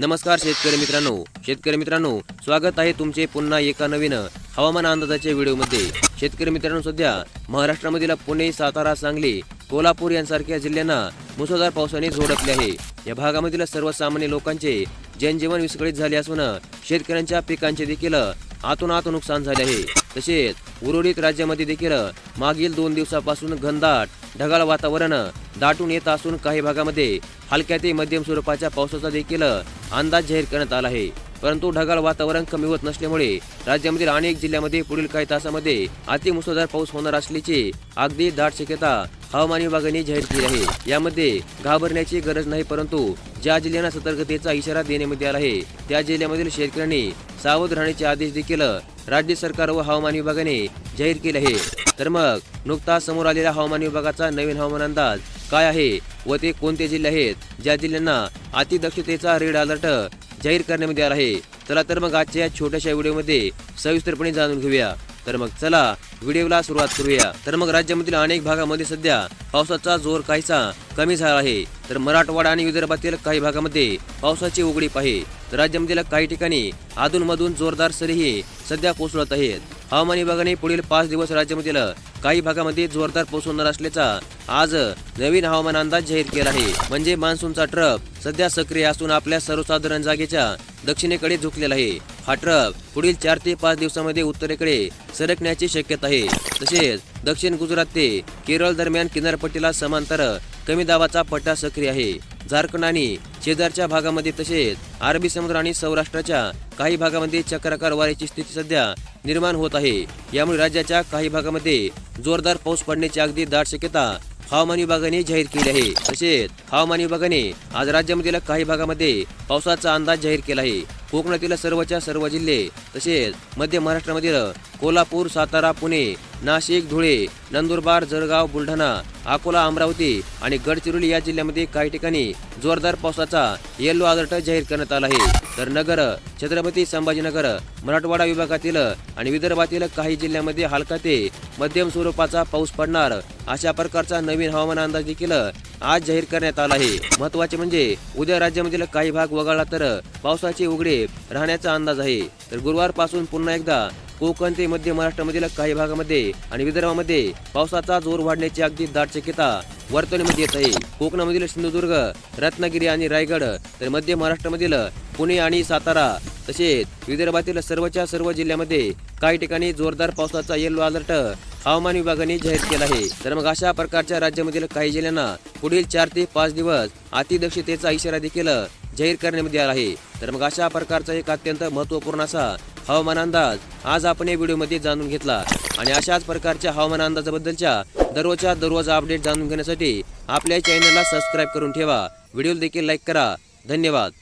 नमस्कार शेतकरी मित्रांनो. शेतकरी मित्रांनो स्वागत आहे तुमचे पुन्हा एका नवीन हवामान अंदाजाच्या व्हिडिओमध्ये. शेतकरी मित्रांनो सध्या महाराष्ट्रामधील पुणे सातारा सांगली कोल्हापूर यांसारख्या जिल्ह्यांना मुसळधार पावसाने झोडपले आहे. या भागामधील सर्वसामान्य लोकांचे जनजीवन विस्कळीत झाले असून शेतकऱ्यांच्या पिकांचे देखील आतोनात नुकसान झाले आहे. तसेच उर्वरित राज्यामध्ये देखील मागील दोन दिवसापासून घनदाट ढगाळ वातावरण दाटून येत असून काही भागामध्ये हलक्या ते मध्यम स्वरूपाच्या पावसाचा देखील अंदाज जाहीर करण्यात आला आहे. परंतु ढगाळ वातावरण कमी होत नसल्यामुळे राज्यामधील अनेक जिल्ह्यामध्ये पुढील काही तासामध्ये अतिमुसळधार पाऊस होणार असल्याची अगदी दाट शक्यता हवामान विभागाने जाहीर केली आहे. यामध्ये घाबरण्याची गरज नाही परंतु ज्या जिल्ह्यांना सतर्कतेचा इशारा देण्यामध्ये आला आहे त्या जिल्ह्यामधील शेतकऱ्यांनी सावध राहण्याचे आदेश देखील राज्य सरकार व हवामान विभागाने जाहीर केले आहे. तर मग नुकताच समोर आलेल्या हवामान विभागाचा नवीन हवामान अंदाज काय आहे व ते कोणते जिल्हे आहेत? ज्या जिल्ह्यांना अतिदक्षतेचा रेड अलर्ट जाहीर करण्यामध्ये आला आहे. चला तर मग आजच्या या छोट्याशा व्हिडिओमध्ये सविस्तरपणे जाणून घेऊया. तर मग चला व्हिडिओला सुरुवात करूया. तर मग राज्यामधील अनेक भागामध्ये सध्या पावसाचा जोर काहीसा कमी झाला आहे. तर मराठवाडा आणि विदर्भातील काही भागामध्ये पावसाची उघडीप आहे. तर राज्यामधील काही ठिकाणी अधूनमधून जोरदार सरीही सध्या कोसळत आहेत. हवामान विभागाने पुढील पाच दिवस राज्यामधील काही भागामध्ये जोरदार पाऊस होणार असल्याचा आज नवीन हवामान अंदाज जाहीर केला आहे. म्हणजे मान्सूनचा ट्रप सध्या सक्रिय असून आपल्या सर्वसाधारण जागेच्या दक्षिणेकडे झुकलेला आहे. हा ट्रप पुढील चार ते पाच दिवसामध्ये उत्तरेकडे सरकण्याची शक्यता आहे. तसेच दक्षिण गुजरात ते केरळ दरम्यान किनारपट्टीला समांतर कमी दाबाचा पट्टा सक्रिय आहे. झारखंड आणि शेजारच्या भागामध्ये तसेच अरबी समुद्र आणि सौराष्ट्राच्या काही भागामध्ये चक्राकार वाऱ्याची स्थिती सध्या निर्माण होत आहे. यामुळे राज्याच्या काही भागामध्ये जोरदार पाऊस पडण्याची अगदी दाट शक्यता हवामान विभागाने जाहीर केली आहे. तसेच हवामान विभागाने आज राज्यामधील काही भागामध्ये पावसाचा अंदाज जाहीर केला आहे. कोकणातील सर्वच्या सर्व जिल्हे तसेच मध्य महाराष्ट्रामधील कोल्हापूर सातारा पुणे नाशिक धुळे नंदुरबार जळगाव बुलढाणा अकोला अमरावती आणि गडचिरोली या जिल्ह्यामध्ये काही ठिकाणी जोरदार पावसाचा येलो अलर्ट जाहीर करण्यात आला आहे. तर नगर छत्रपती संभाजीनगर मराठवाडा विभागातील आणि विदर्भातील काही जिल्ह्यामध्ये हलका ते मध्यम स्वरूपाचा पाऊस पडणार अशा प्रकारचा नवीन हवामान अंदाज देखील आज जाहीर करण्यात आला आहे. महत्त्वाचे म्हणजे उद्या राज्यामधील काही भाग वगळला तर पावसाचे उघडे राहण्याचा अंदाज आहे. तर गुरुवारपासून पुन्हा एकदा कोकण ते मध्य महाराष्ट्रामधील काही भागामध्ये आणि विदर्भामध्ये पावसाचा जोर वाढण्याची अगदी दाट शक्यता वर्तवण्यामध्ये येत आहे. कोकणामधील सिंधुदुर्ग रत्नागिरी आणि रायगड तर मध्य महाराष्ट्रामधील पुणे आणि सातारा तसेच विदर्भातील सर्वच्या सर्व जिल्ह्यामध्ये काही ठिकाणी जोरदार पावसाचा येलो अलर्ट हवामान विभागाने जाहीर केला आहे. तर मग अशा प्रकारच्या राज्यामधील काही जिल्ह्यांना पुढील चार ते पाच दिवस अतिदक्षतेचा इशारा देखील जाहीर करण्यामध्ये आला आहे. तर मग अशा प्रकारचा एक अत्यंत महत्त्वपूर्ण असा हवामान अंदाज आज आपण या व्हिडिओमध्ये जाणून घेतला. आणि अशाच प्रकारच्या हवामान अंदाजाबद्दलच्या दररोजच्या दररोज अपडेट जाणून घेण्यासाठी आपल्या चॅनलला सबस्क्राईब करून ठेवा. व्हिडिओ देखील लाईक करा. धन्यवाद.